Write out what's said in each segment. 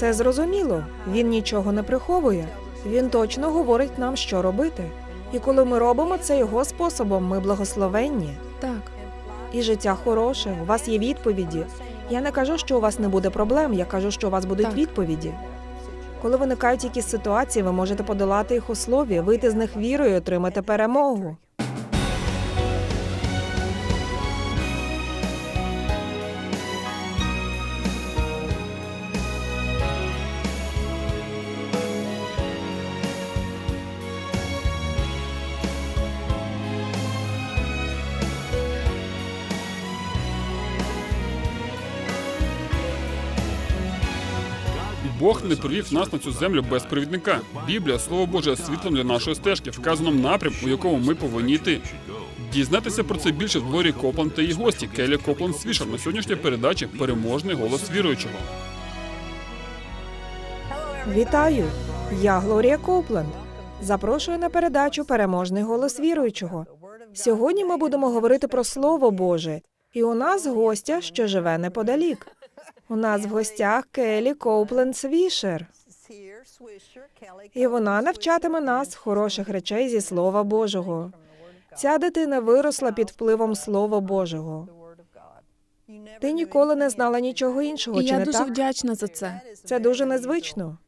Це зрозуміло. Він нічого не приховує. Він точно говорить нам, що робити. І коли ми робимо це його способом, ми благословенні. Так, І життя хороше, у вас є відповіді. Я не кажу, що у вас не буде проблем, я кажу, що у вас будуть Так. відповіді. Коли виникають якісь ситуації, ви можете подолати їх у слові, вийти з них вірою, і отримати перемогу. Бог не привів нас на цю землю без провідника. Біблія, слово Боже, світлом для нашої стежки, вказано напрям, у якому ми повинні йти. Дізнатися про це більше в Глорі Копланд та її гості Келі Копланд Свішер на сьогоднішній передачі Переможний голос віруючого. Вітаю! Я Глорія Копленд. Запрошую на передачу Переможний голос віруючого. Сьогодні ми будемо говорити про Слово Боже. І у нас гостя, що живе неподалік. У нас в гостях Келі Коупленд Свішер. І вона навчатиме нас хороших речей зі Слова Божого. Ця дитина виросла під впливом Слова Божого. Ти ніколи не знала нічого іншого, і чи я не дуже так? вдячна за це. Це дуже незвично.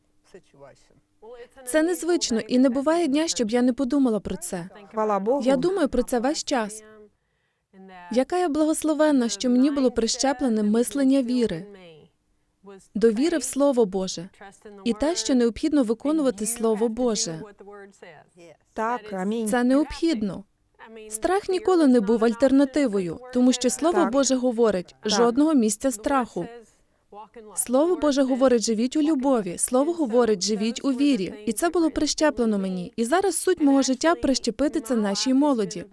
Це незвично, і не буває дня, щоб я не подумала про це. Хвала Богу. Я думаю про це весь час. Яка я благословенна, що мені було прищеплене мислення віри, довіри в Слово Боже і те, що необхідно виконувати Слово Боже. Так, амінь. Це необхідно. Страх ніколи не був альтернативою, тому що Слово Так. Боже говорить жодного місця страху. Слово Боже говорить живіть у любові. Слово говорить живіть у вірі. І це було прищеплено мені. І зараз суть мого життя прищепити це нашій молоді.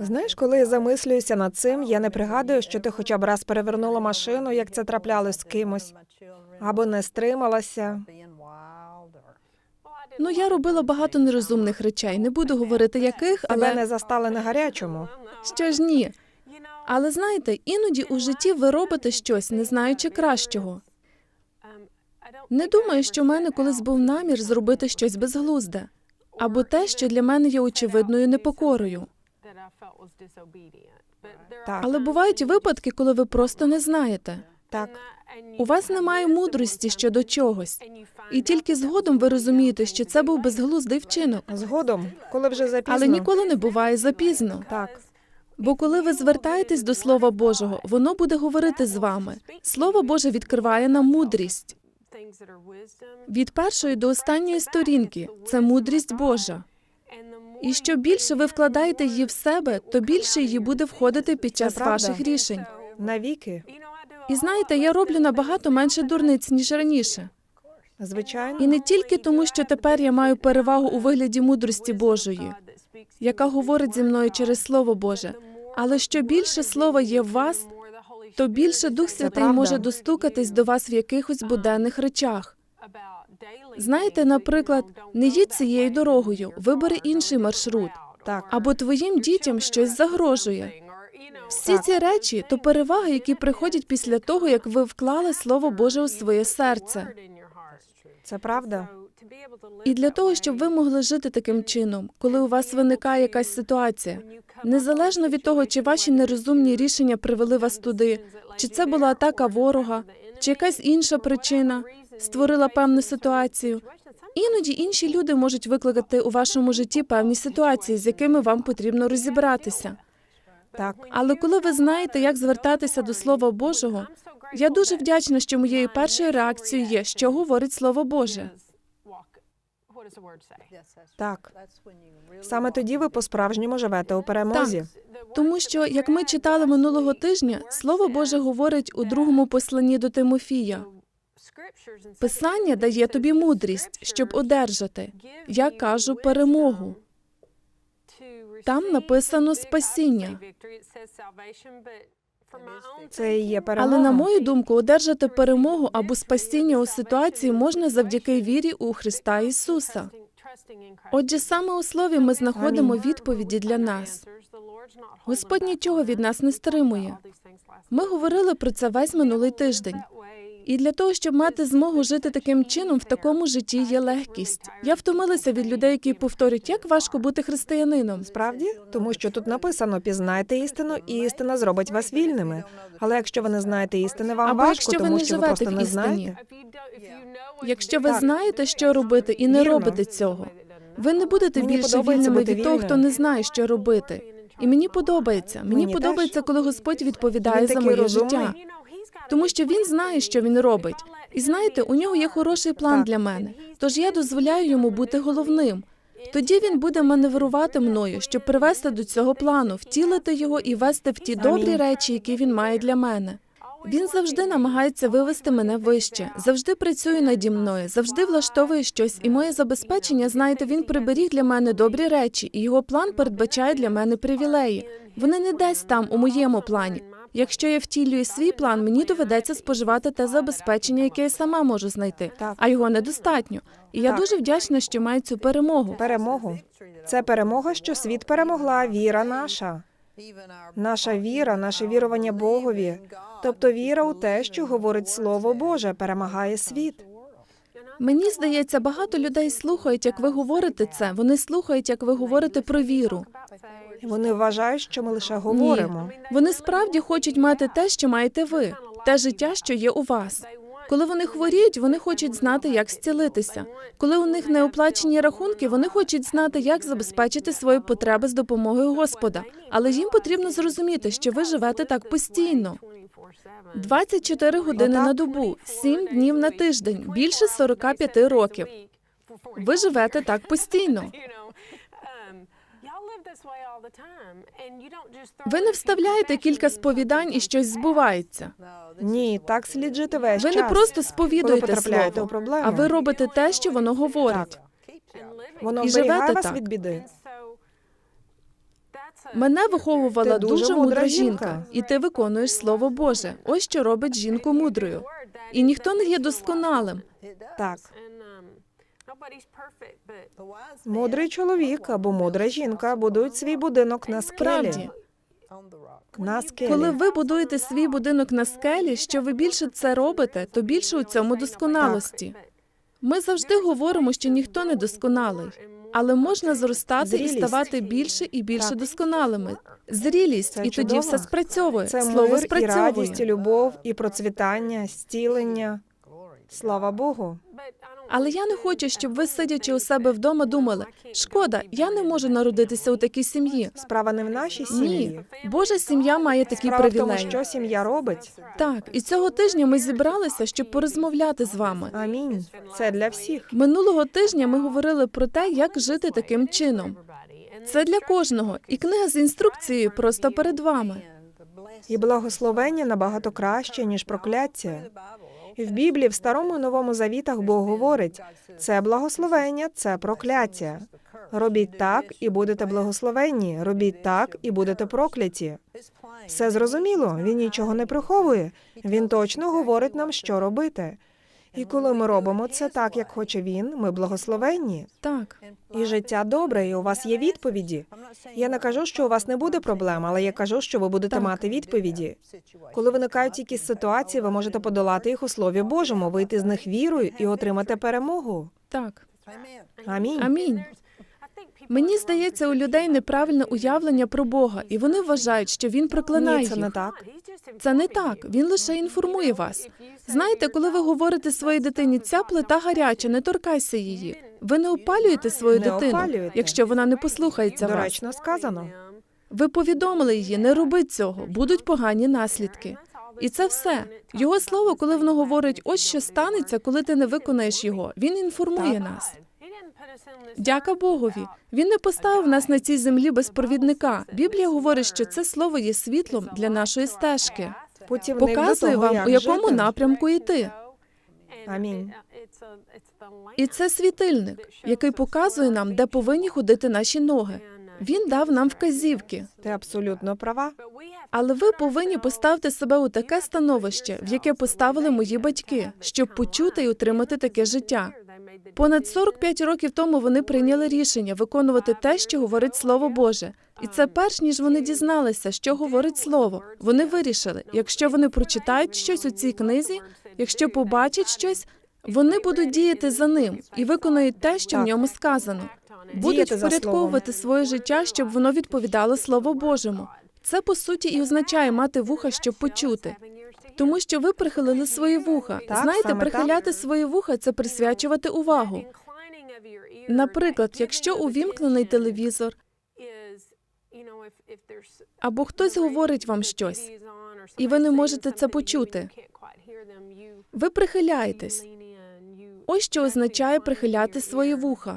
Знаєш, коли я замислююся над цим, я не пригадую, що ти хоча б раз перевернула машину, як це траплялось з кимось, або не стрималася. Ну я робила багато нерозумних речей. Не буду говорити яких, Тебе але не застали на гарячому. що ж ні. Але знаєте, іноді у житті ви робите щось, не знаючи кращого. Не думаю, що в мене колись був намір зробити щось безглузде, або те, що для мене є очевидною непокорою. Так, Але бувають випадки, коли ви просто не знаєте. так. У вас немає мудрості щодо чогось, і тільки згодом ви розумієте, що це був безглуздий вчинок. Згодом, коли вже запізно. Але ніколи не буває запізно. Так, Бо коли ви звертаєтесь до Слова Божого, воно буде говорити з вами. Слово Боже відкриває нам мудрість. Від першої до останньої сторінки це мудрість Божа. І що більше ви вкладаєте її в себе, то більше її буде входити під час ваших рішень. навіки, І знаєте, я роблю набагато менше дурниць ніж раніше. звичайно. І не тільки тому, що тепер я маю перевагу у вигляді мудрості Божої, яка говорить зі мною через Слово Боже. Але що більше слова є в вас, то більше Дух Святий може достукатись до вас в якихось буденних речах. Знаєте, наприклад, не їдь цією дорогою, вибери інший маршрут, Так, або твоїм дітям щось загрожує. Всі ці речі то переваги, які приходять після того, як ви вклали Слово Боже у своє серце. це правда. І для того, щоб ви могли жити таким чином, коли у вас виникає якась ситуація, незалежно від того, чи ваші нерозумні рішення привели вас туди, чи це була атака ворога, чи якась інша причина створила певну ситуацію. Іноді інші люди можуть викликати у вашому житті певні ситуації, з якими вам потрібно розібратися. Так, Але коли ви знаєте, як звертатися до Слова Божого, я дуже вдячна, що моєю першою реакцією є, що говорить Слово Боже. Так. Саме тоді ви по-справжньому живете у перемозі. Тому що, як ми читали минулого тижня, Слово Боже говорить у другому посланні до Тимофія. Писання дає тобі мудрість, щоб одержати, я кажу, перемогу. Там написано спасіння. Це є перемога. Але на мою думку, одержати перемогу або спасіння у ситуації можна завдяки вірі у Христа Ісуса. Отже, саме у слові ми знаходимо відповіді для нас. Господь нічого від нас не стримує. Ми говорили про це весь минулий тиждень. І для того, щоб мати змогу жити таким чином, в такому житті є легкість. Я втомилася від людей, які повторюють, як важко бути християнином. Справді, тому що тут написано пізнайте істину, і істина зробить вас вільними. Але якщо ви не знаєте істини, вам Або важко, якщо ви тому не що ви живете просто в не істині. знаєте. Якщо ви Так. знаєте, що робити, і не Вірно. робите цього, ви не будете Мені більше подобається вільними бути від того, хто не знає, що робити. І мені подобається. Мені, Мені подобається, теж. коли Господь відповідає Він за такий моє розумний. життя. Тому що він знає, що він робить. І знаєте, у нього є хороший план для мене. Тож я дозволяю йому бути головним. Тоді він буде маневрувати мною, щоб привести до цього плану, втілити його і вести в ті добрі речі, які він має для мене. Він завжди намагається вивести мене вище, завжди працює наді мною, завжди влаштовує щось. І моє забезпечення, знаєте, він приберіг для мене добрі речі, і його план передбачає для мене привілеї. Вони не десь там у моєму плані. Якщо я втілюю свій план, мені доведеться споживати те забезпечення, яке я сама можу знайти, Так. а його недостатньо. І я Так. дуже вдячна, що маю цю перемогу. Перемогу. Це перемога, що світ перемогла, віра наша. Наша віра, наше вірування Богові. Тобто віра у те, що говорить Слово Боже, перемагає світ. Мені здається, багато людей слухають, як ви говорите це. Вони слухають, як ви говорите про віру. Вони вважають, що ми лише говоримо. Вони справді хочуть мати те, що маєте ви, те життя, що є у вас. Коли вони хворіють, вони хочуть знати, як зцілитися. Коли у них не оплачені рахунки, вони хочуть знати, як забезпечити свої потреби з допомогою Господа. Але їм потрібно зрозуміти, що ви живете так постійно. 24 години на добу, 7 днів на тиждень, більше 45 років. Ви живете так постійно. Ви не вставляєте кілька сповідань і щось збувається. Ні, так слід жити весь Ви час. не просто сповідуєте слово, у а ви робите те, що воно говорить. Воно і живете вас так. від біди. Мене виховувала Ти дуже мудра мудра жінка. і ти виконуєш слово Боже. Ось що робить жінку мудрою. І ніхто не є досконалим. Так, мудрий чоловік або мудра жінка будують свій будинок на скелі. На скелі. коли ви будуєте свій будинок на скелі, що ви більше це робите, то більше у цьому досконалості. Ми завжди говоримо, що ніхто не досконалий, але можна зростати і ставати більше і більше Так. досконалими. Зрілість, Це і тоді все спрацьовує. Це Слово мир, і радість, і любов, і процвітання, зцілення. Слава Богу. Але я не хочу, щоб ви, сидячи у себе вдома, думали: шкода, я не можу народитися у такій сім'ї. Справа не в нашій Ні. Божа сім'я має такі Справа в тому, привілеї. що сім'я робить. Так, і цього тижня ми зібралися, щоб порозмовляти з вами. Амінь. Це для всіх. Минулого тижня ми говорили про те, як жити таким чином. Це для кожного, і книга з інструкцією просто перед вами. І благословення набагато краще, ніж прокляття. В Біблії, в старому і новому завітах Бог говорить: це благословення, це прокляття. Робіть так, і будете благословенні. Робіть так, і будете прокляті. Все зрозуміло. Він нічого не приховує. Він точно говорить нам, що робити. І коли ми робимо це так, як хоче він, ми благословенні. Так, І життя добре, і у вас є відповіді. Я не кажу, що у вас не буде проблем, але я кажу, що ви будете Так. мати відповіді. Коли виникають якісь ситуації, ви можете подолати їх у Слові Божому, вийти з них вірою і отримати перемогу. так. Амінь. Амінь. Мені здається, у людей неправильне уявлення про Бога, і вони вважають, що він проклинає Ні, це не так. Це не так. Він лише інформує вас. Знаєте, коли ви говорите своїй дитині, ця плита гаряча, не торкайся її. Ви не опалюєте свою Не дитину, опалюєте. якщо вона не послухається вас. Доречно сказано. Ви повідомили її, не роби цього, будуть погані наслідки. І це все. Його слово, коли воно говорить, ось що станеться, коли ти не виконаєш його. Він інформує нас. Дяка Богові. Він не поставив нас на цій землі без провідника. Біблія говорить, що це слово є світлом для нашої стежки. До Показує вам, у якому напрямку йти. Амінь. І це світильник, який показує нам, де повинні ходити наші ноги. Він дав нам вказівки. Ти абсолютно права. Але ви повинні поставити себе у таке становище, в яке поставили мої батьки, щоб почути і отримати таке життя. Понад 45 років тому вони прийняли рішення виконувати те, що говорить Слово Боже. І це перш ніж вони дізналися, що говорить Слово. Вони вирішили, якщо вони прочитають щось у цій книзі, якщо побачать щось, вони будуть діяти за ним і виконують те, що в ньому сказано. Будуть впорядковувати своє життя, щоб воно відповідало Слову Божому. Це по суті і означає мати вуха, щоб почути. Тому що ви прихилили свої вуха. Так, Знаєте, саме прихиляти свої вуха це присвячувати увагу. Наприклад, якщо увімкнений телевізор, або хтось говорить вам щось, і ви не можете це почути, ви прихиляєтесь. Ось що означає прихиляти свої вуха,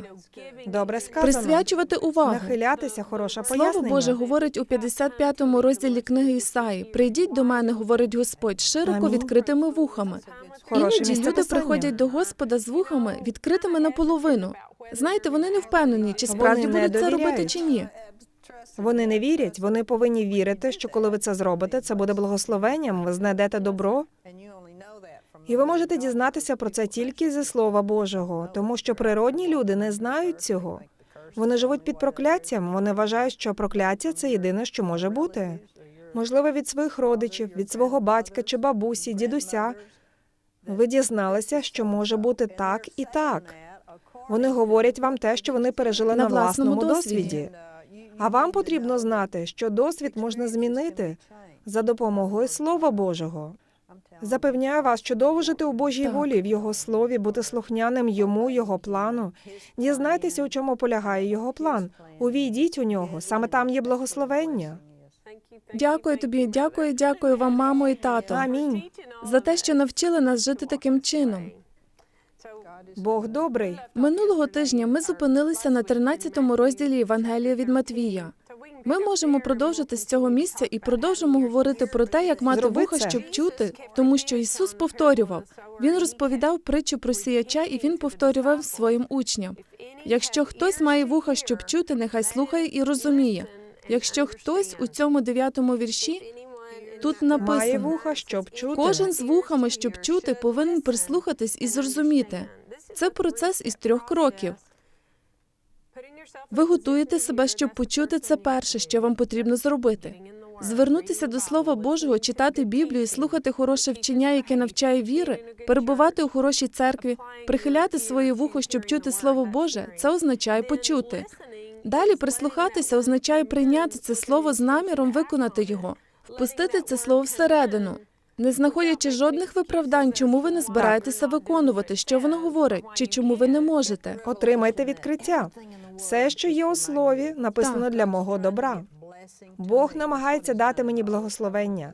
Добре сказано. присвячувати увагу. Нахилятися, хороше Слово. Боже говорить у 55-му розділі книги Ісаї: Прийдіть до мене, говорить Господь, широко відкритими вухами. Хороше Іноді люди приходять до Господа з вухами відкритими наполовину. Знаєте, вони не впевнені, чи справді Вони будуть це робити чи ні. Вони не вірять, вони повинні вірити, що коли ви це зробите, це буде благословенням, ви знайдете добро. І ви можете дізнатися про це тільки зі Слова Божого, тому що природні люди не знають цього. Вони живуть під прокляттям. Вони вважають, що прокляття це єдине, що може бути. Можливо, від своїх родичів, від свого батька чи бабусі, дідуся. Ви дізналися, що може бути так і так. Вони говорять вам те, що вони пережили на, На власному досвіді. А вам потрібно знати, що досвід можна змінити за допомогою Слова Божого. Запевняю вас, чудово жити у Божій Так. волі, в Його слові, бути слухняним йому, його плану. Дізнайтеся, у чому полягає його план. Увійдіть у нього. Саме там є благословення. Дякую тобі, дякую, дякую вам, мамо і тато, Амінь. за те, що навчили нас жити таким чином. Бог добрий. Минулого тижня ми зупинилися на 13-му розділі Євангелія від Матвія. Ми можемо продовжити з цього місця і продовжимо говорити про те, як мати Зроби вуха, це. щоб чути, тому що Ісус повторював. Він розповідав притчу про сіяча, і він повторював своїм учням. Якщо хтось має вуха, щоб чути, нехай слухає і розуміє. Якщо хтось у цьому дев'ятому вірші тут Має написано вуха, щоб чути. кожен з вухами, щоб чути, повинен прислухатись і зрозуміти. Це процес із трьох кроків. Ви готуєте себе, щоб почути це перше, що вам потрібно зробити. Звернутися до Слова Божого, читати Біблію, слухати хороше вчення, яке навчає віри, перебувати у хорошій церкві, прихиляти своє вухо, щоб чути Слово Боже, це означає почути. Далі прислухатися означає прийняти це слово з наміром виконати його, впустити це слово всередину, не знаходячи жодних виправдань, чому ви не збираєтеся виконувати, що воно говорить, чи чому ви не можете. Отримайте відкриття. Все, що є у слові, написано для мого добра. Бог намагається дати мені благословення.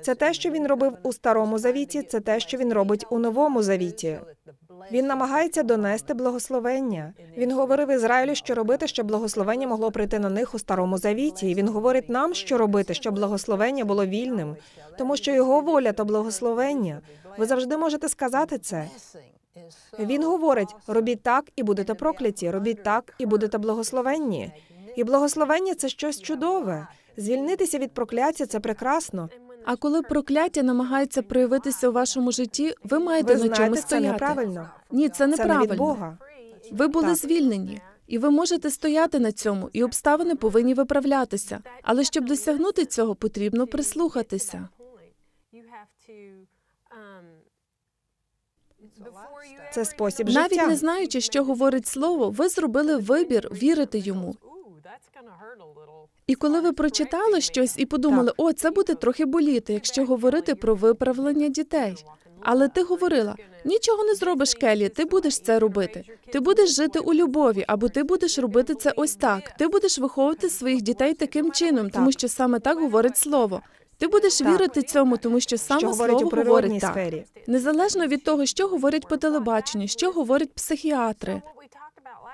Це те, що він робив у старому завіті, це те, що він робить у новому завіті. Він намагається донести благословення. Він говорив Ізраїлю, що робити, щоб благословення могло прийти на них у старому завіті. І він говорить нам, що робити, щоб благословення було вільним, тому що його воля то благословення. Ви завжди можете сказати це. Він говорить: робіть так і будете прокляті, робіть так і будете благословенні. І благословення це щось чудове. Звільнитися від прокляття це прекрасно. А коли прокляття намагається проявитися у вашому житті, ви маєте Ви на чому знаєте, це неправильно. Ні, це Це не неправильно. від Бога. Ви були Так. звільнені, і ви можете стояти на цьому, і обставини повинні виправлятися. Але щоб досягнути цього, потрібно прислухатися. Це спосіб Навіть не знаючи, що говорить слово, ви зробили вибір вірити йому. І коли ви прочитали щось і подумали, о, це буде трохи боліти, якщо говорити про виправлення дітей. Але ти говорила: нічого не зробиш, Келі, ти будеш це робити. Ти будеш жити у любові, або ти будеш робити це ось так. Ти будеш виховувати своїх дітей таким чином, тому що саме так говорить слово. Ти будеш Так. вірити цьому, тому що саме що говорить у слово говорить так. сфері. Незалежно від того, що говорять по телебаченню, що говорять психіатри,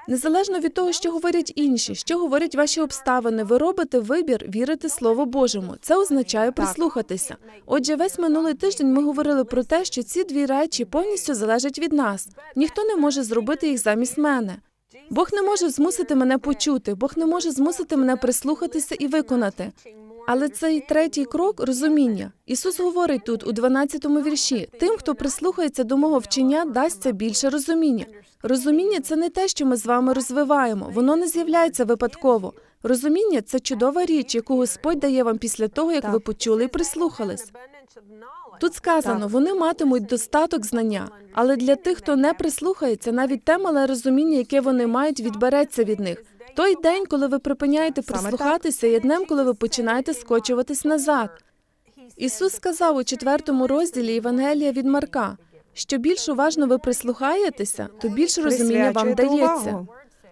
незалежно від того, що говорять інші, що говорять ваші обставини, ви робите вибір вірити Слову Божому. Це означає прислухатися. Отже, весь минулий тиждень ми говорили про те, що ці дві речі повністю залежать від нас. Ніхто не може зробити їх замість мене. Бог не може змусити мене почути, Бог не може змусити мене прислухатися і виконати. Але цей третій крок розуміння. Ісус говорить тут у 12-му вірші: тим, хто прислухається до мого вчення, дасться більше розуміння. Розуміння це не те, що ми з вами розвиваємо, воно не з'являється випадково. Розуміння це чудова річ, яку Господь дає вам після того, як Так. ви почули і прислухались. Тут сказано, Так. вони матимуть достаток знання, але для тих, хто не прислухається, навіть те мале розуміння, яке вони мають, відбереться від них. Той день, коли ви припиняєте прислухатися, є днем, коли ви починаєте скочуватись назад. Ісус сказав у четвертому розділі Євангелія від Марка, що більш уважно ви прислухаєтеся, то більше розуміння вам дається.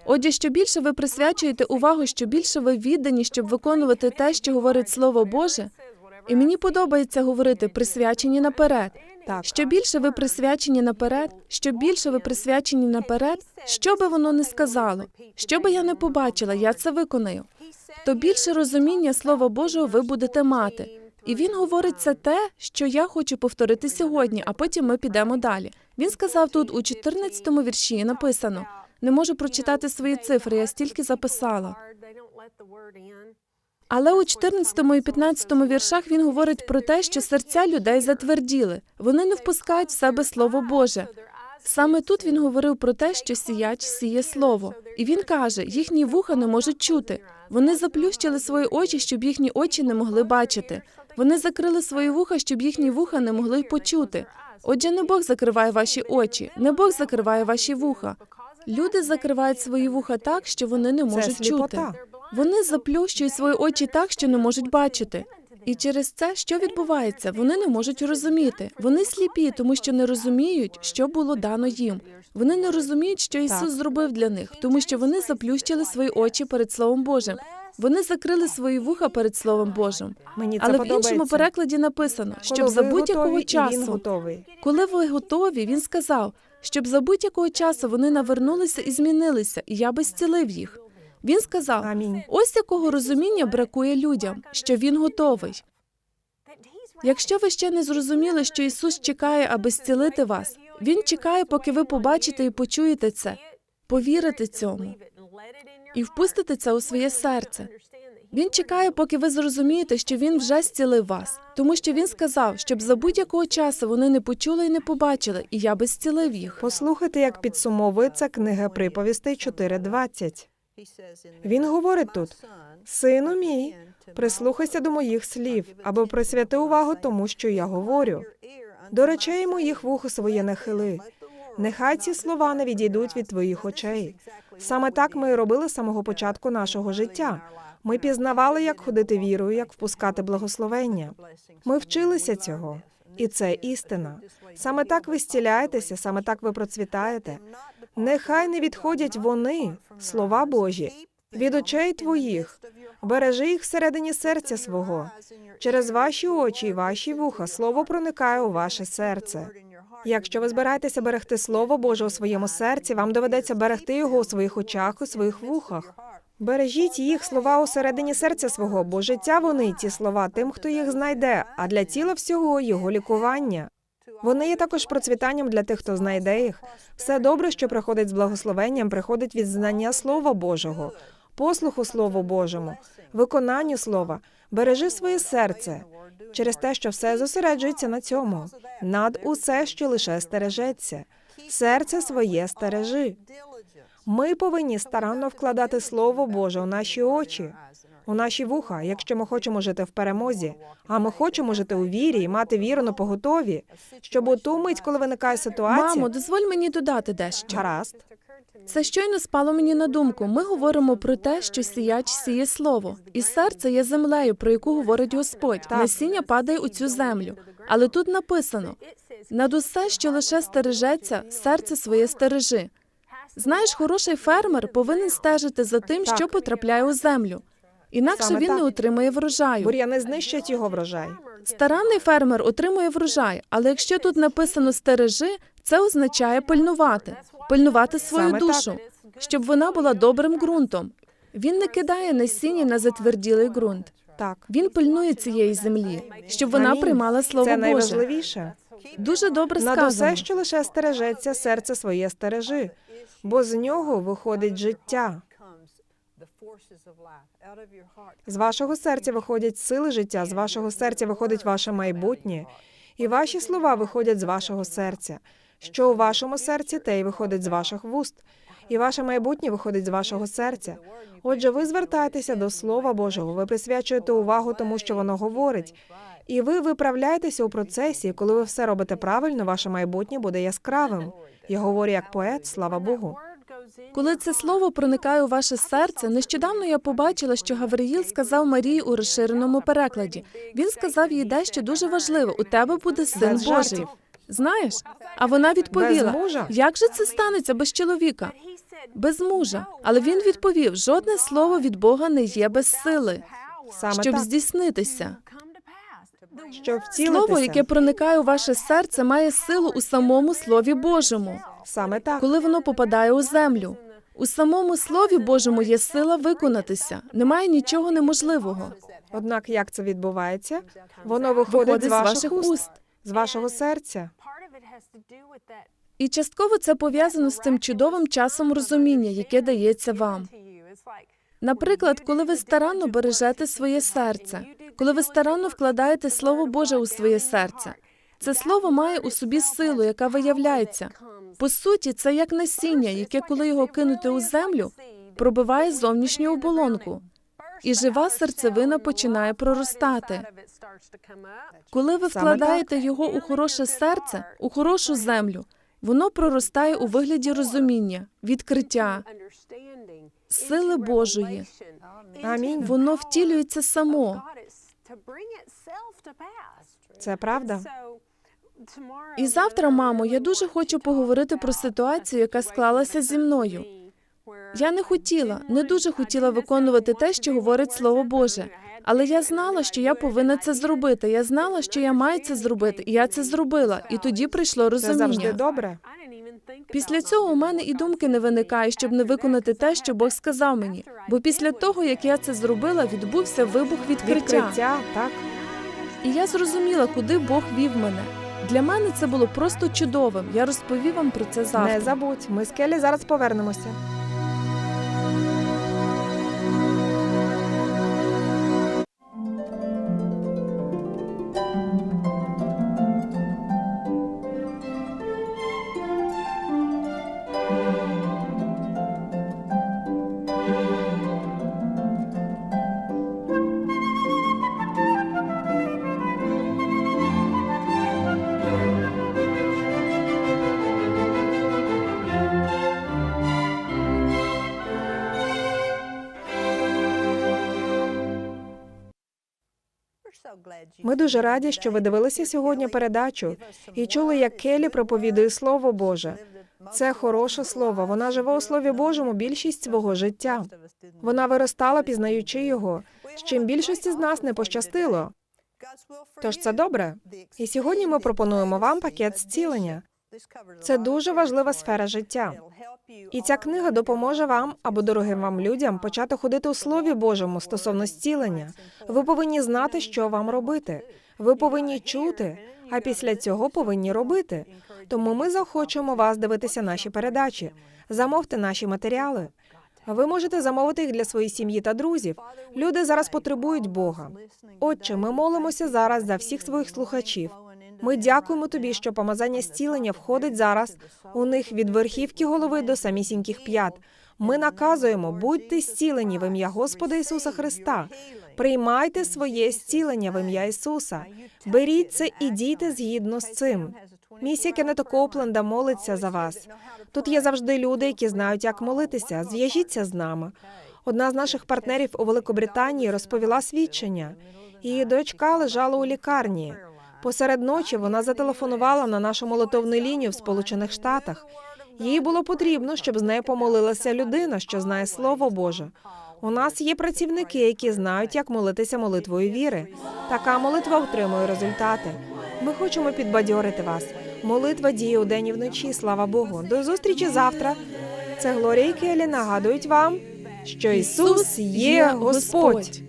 Отже, що більше ви присвячуєте увагу, що більше ви віддані, щоб виконувати те, що говорить Слово Боже. І мені подобається говорити присвячені наперед. Так. Що більше ви присвячені наперед, що більше ви присвячені наперед, що би воно не сказало, що би я не побачила, я це виконаю. То більше розуміння Слова Божого ви будете мати. І він говорить це те, що я хочу повторити сьогодні, а потім ми підемо далі. Він сказав тут у 14-му вірші написано: не можу прочитати свої цифри, я стільки записала. Але у 14 і 15 віршах він говорить про те, що серця людей затверділи. Вони не впускають в себе слово Боже. Саме тут він говорив про те, що сіяч сіє слово, і він каже: їхні вуха не можуть чути. Вони заплющили свої очі, щоб їхні очі не могли бачити. Вони закрили свої вуха, щоб їхні вуха не могли почути. Отже, не Бог закриває ваші очі, не Бог закриває ваші вуха. Люди закривають свої вуха так, що вони не можуть чути. Вони заплющують свої очі так, що не можуть бачити. І через це що відбувається? Вони не можуть розуміти. Вони сліпі, тому що не розуміють, що було дано їм. Вони не розуміють, що Ісус зробив для них, тому що вони заплющили свої очі перед Словом Божим. Вони закрили свої вуха перед Словом Божим. Мені це Але в іншому перекладі написано, Коли щоб за будь-якого часу, готовий. коли ви готові, він сказав, щоб за будь-якого часу вони навернулися і змінилися, і я би зцілив їх. Він сказав: Амінь. Ось якого розуміння бракує людям, що він готовий. Якщо ви ще не зрозуміли, що Ісус чекає, аби зцілити вас, Він чекає, поки ви побачите і почуєте це, повірите цьому і впустите це у своє серце. Він чекає, поки ви зрозумієте, що він вже зцілив вас, тому що він сказав, щоб за будь-якого часу вони не почули і не побачили, і я би зцілив їх. Послухайте, як підсумовується книга приповістей 4.20. Він говорить тут: Сину мій, прислухайся до моїх слів, аби присвяти увагу тому, що я говорю. До речей моїх вухо своє не хили. Нехай ці слова не відійдуть від твоїх очей. Саме так ми і робили з самого початку нашого життя. Ми пізнавали, як ходити вірою, як впускати благословення. Ми вчилися цього, і це істина. Саме так ви зціляєтеся, саме так ви процвітаєте. Нехай не відходять вони, слова Божі, від очей твоїх. Бережи їх всередині серця свого. Через ваші очі і ваші вуха слово проникає у ваше серце. Якщо ви збираєтеся берегти Слово Боже у своєму серці, вам доведеться берегти його у своїх очах, у своїх вухах. Бережіть їх слова усередині серця свого, бо життя вони ці слова тим, хто їх знайде, а для тіла всього його лікування. Вони є також процвітанням для тих, хто знайде їх. Все добре, що приходить з благословенням, приходить від знання Слова Божого, послуху Слову Божому, виконанню слова. Бережи своє серце через те, що все зосереджується на цьому, над усе, що лише стережеться. Серце своє стережи. Ми повинні старанно вкладати Слово Боже у наші очі, у наші вуха, якщо ми хочемо жити в перемозі. А ми хочемо жити у вірі і мати віру на поготові, щоб у ту мить, коли виникає ситуація, Мамо, дозволь мені додати дещо. гаразд, Це щойно спало мені на думку. Ми говоримо про те, що сіяч сіє слово, і серце є землею, про яку говорить Господь. Так. Насіння падає у цю землю. Але тут написано: над усе, що лише стережеться, серце своє стережи. Знаєш, хороший фермер повинен стежити за тим, Так. що потрапляє у землю. Інакше Саме він так. не отримає врожаю. бур'яни знищать його врожай. Старанний фермер отримує врожай, але якщо тут написано стережи, це означає пильнувати, пильнувати свою Саме так. душу, щоб вона була добрим ґрунтом. Він не кидає насіння на затверділий ґрунт. Так, Він пильнує цієї землі, щоб вона Амінь. приймала слово це Боже. найважливіше. Дуже добре Над усе, що лише стережеться, серце своє стережи, бо з нього виходить життя. З вашого серця виходять сили життя, з вашого серця виходить ваше майбутнє, і ваші слова виходять з вашого серця. Що у вашому серці, те й виходить з ваших вуст. І ваше майбутнє виходить з вашого серця. Отже, ви звертаєтеся до Слова Божого, ви присвячуєте увагу тому, що воно говорить. І ви виправляєтеся у процесі, коли ви все робите правильно, ваше майбутнє буде яскравим. Я говорю як поет, слава Богу. Коли це слово проникає у ваше серце, нещодавно я побачила, що Гавриїл сказав Марії у розширеному перекладі. Він сказав їй дещо дуже важливе: у тебе буде син Божий. Знаєш? А вона відповіла: Як же це станеться без чоловіка? Без мужа. Але він відповів: жодне слово від Бога не є без сили, щоб здійснитися. щоб. Слово, яке проникає у ваше серце, має силу у самому Слові Божому, Саме так. коли воно попадає у землю. У самому Слові Божому є сила виконатися. Немає нічого неможливого. Однак як це відбувається? Воно виходить, Виходить з ваших уст, з вашого серця. І частково це пов'язано з цим чудовим часом розуміння, яке дається вам. Наприклад, коли ви старанно бережете своє серце, коли ви старанно вкладаєте Слово Боже у своє серце, це слово має у собі силу, яка виявляється. По суті, це як насіння, яке, коли його кинути у землю, пробиває зовнішню оболонку, і жива серцевина починає проростати. Коли ви вкладаєте його у хороше серце, у хорошу землю, воно проростає у вигляді розуміння, відкриття, сили Божої. Амінь. Воно втілюється само. Це правда. І завтра, мамо, я дуже хочу поговорити про ситуацію, яка склалася зі мною. Я не хотіла, не дуже хотіла виконувати те, що говорить Слово Боже. Але я знала, що я повинна це зробити. Я знала, що я маю це зробити, і я це зробила. І тоді прийшло Це завжди розуміння. добре. Після цього у мене і думки не виникає, щоб не виконати те, що Бог сказав мені. Бо після того, як я це зробила, відбувся вибух відкриття. Відкриття, так. І я зрозуміла, куди Бог вів мене. Для мене це було просто чудовим. Я розповів вам про це завтра. Не забудь. Ми з Келі зараз повернемося. Ми дуже раді, що ви дивилися сьогодні передачу і чули, як Келі проповідує Слово Боже. Це хороше слово. Вона живе у Слові Божому більшість свого життя. Вона виростала, пізнаючи його, з чим більшості з нас не пощастило. Тож це добре. І сьогодні ми пропонуємо вам пакет зцілення. Це дуже важлива сфера життя. І ця книга допоможе вам або дорогим вам людям почати ходити у Слові Божому стосовно зцілення. Ви повинні знати, що вам робити. Ви повинні чути, а після цього повинні робити. Тому ми захочемо вас дивитися наші передачі. Замовте наші матеріали. Ви можете замовити їх для своєї сім'ї та друзів. Люди зараз потребують Бога. Отче, ми молимося зараз за всіх своїх слухачів. Ми дякуємо тобі, що помазання зцілення входить зараз у них від верхівки голови до самісіньких п'ят. Ми наказуємо, будьте зцілені в ім'я Господа Ісуса Христа. Приймайте своє зцілення в ім'я Ісуса. Беріть це і дійте згідно з цим. Місія Кеннета Копленда молиться за вас. Тут є завжди люди, які знають, як молитися. Зв'яжіться з нами. Одна з наших партнерів у Великобританії розповіла свідчення. Її дочка лежала у лікарні. Посеред ночі вона зателефонувала на нашу молитовну лінію в Сполучених Штатах. Їй було потрібно, щоб з нею помолилася людина, що знає Слово Боже. У нас є працівники, які знають, як молитися молитвою віри. Така молитва отримує результати. Ми хочемо підбадьорити вас. Молитва діє удень і вночі. Слава Богу. До зустрічі завтра. Це Глорія і Келі нагадують вам, що Ісус є Господь.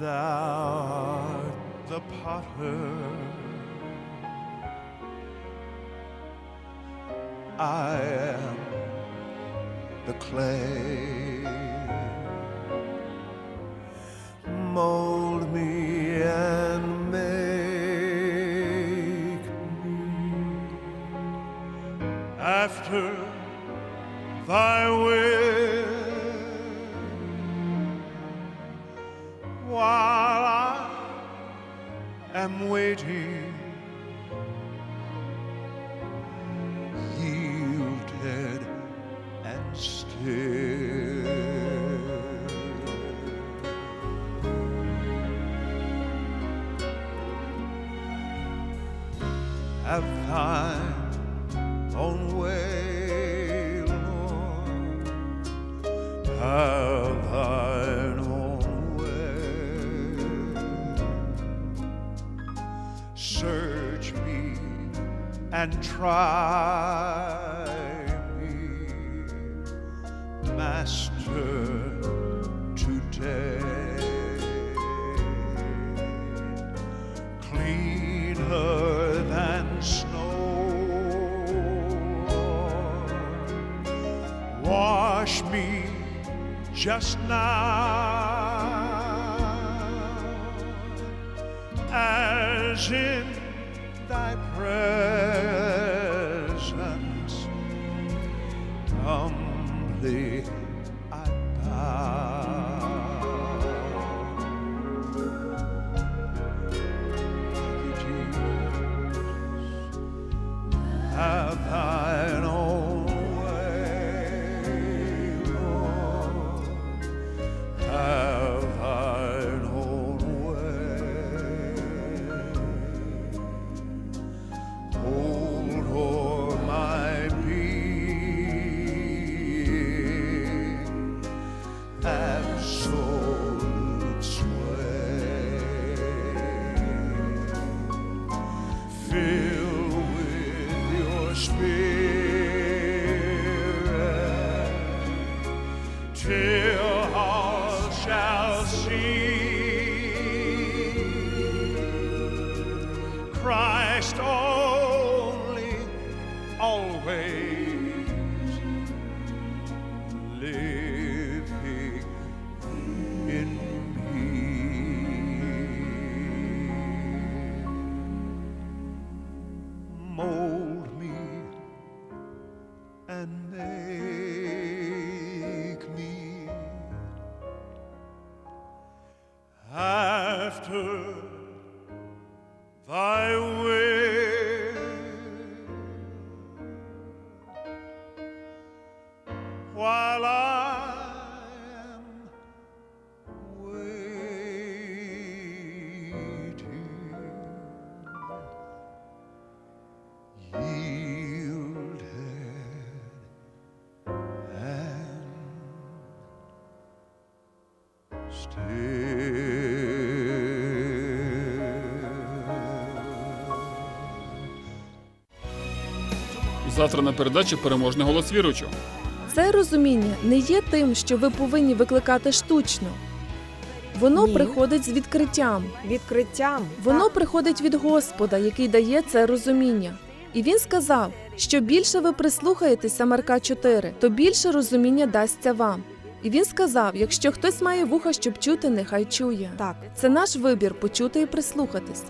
Thou art the potter, I am the clay. Mold thy will. While I am waiting yielded and still have thine try me, Master, today. Cleaner than snow. Wash me just now. As in thy presence change. Завтра на передачі переможний голос віруючого. Це розуміння не є тим, що ви повинні викликати штучно. Воно Ні. приходить з відкриттям. Відкриттям. Воно Так. приходить від Господа, який дає це розуміння. І він сказав, що більше ви прислухаєтеся Марка 4, то більше розуміння дасться вам. І він сказав: якщо хтось має вуха, щоб чути, нехай чує. Так. Це наш вибір почути і прислухатись.